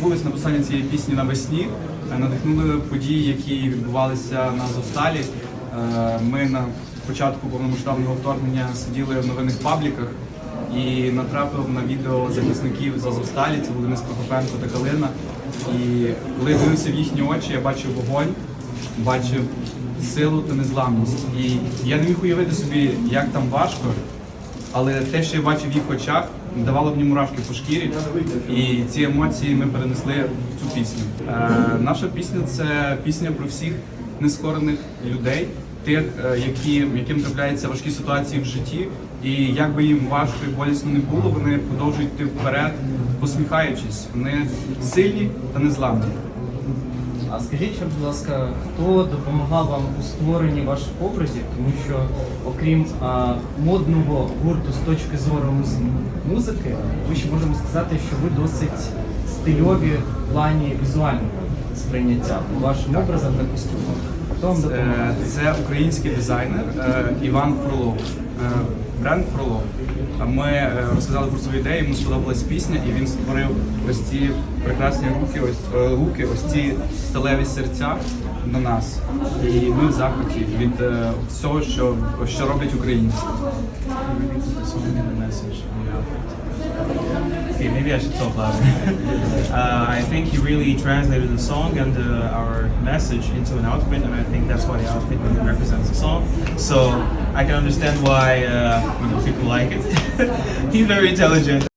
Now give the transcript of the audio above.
відбулось написання цієї пісні навесні. Е, Надихнули події, які відбувалися на Азовсталі. Е, Ми на початку повномасштабного вторгнення сиділи в новинних пабліках і натрапив на відео захисників з Азовсталі, це Денис Прокопенко та Калина. І коли дивився в їхні очі, я бачив вогонь, бачив силу та незламність. І я не міг уявити собі, як там важко, але те, що я бачив в їх очах, давало мені мурашки по шкірі. І ці емоції ми перенесли в цю пісню. Е, наша пісня це пісня про всіх нескорених людей, тих, е, які, яким трапляються важкі ситуації в житті. І як би їм важко і болісно не було, вони продовжують йти вперед, посміхаючись. Вони сильні та незламні. А скажіть, ще, будь ласка, хто допомагав вам у створенні ваших образів? Тому що, окрім а, модного гурту з точки зору муз- музики, ми ще можемо сказати, що ви досить стильові в плані візуального сприйняття у вашим образам та костюмам. Е? Це український дизайнер е, Іван Фролов. Е, Бренд Фролов. Ми розказали про свою ідею, йому сподобалась пісня, і він створив ось ці прекрасні руки, ось луки, ось ці сталеві серця на нас. І ми в захваті від всього, що, що роблять українці. Maybe I should talk louder. uh, I think he really translated the song and uh, our message into an outfit, and I think that's why the outfit really represents the song. So I can understand why uh, you know people like it. He's very intelligent.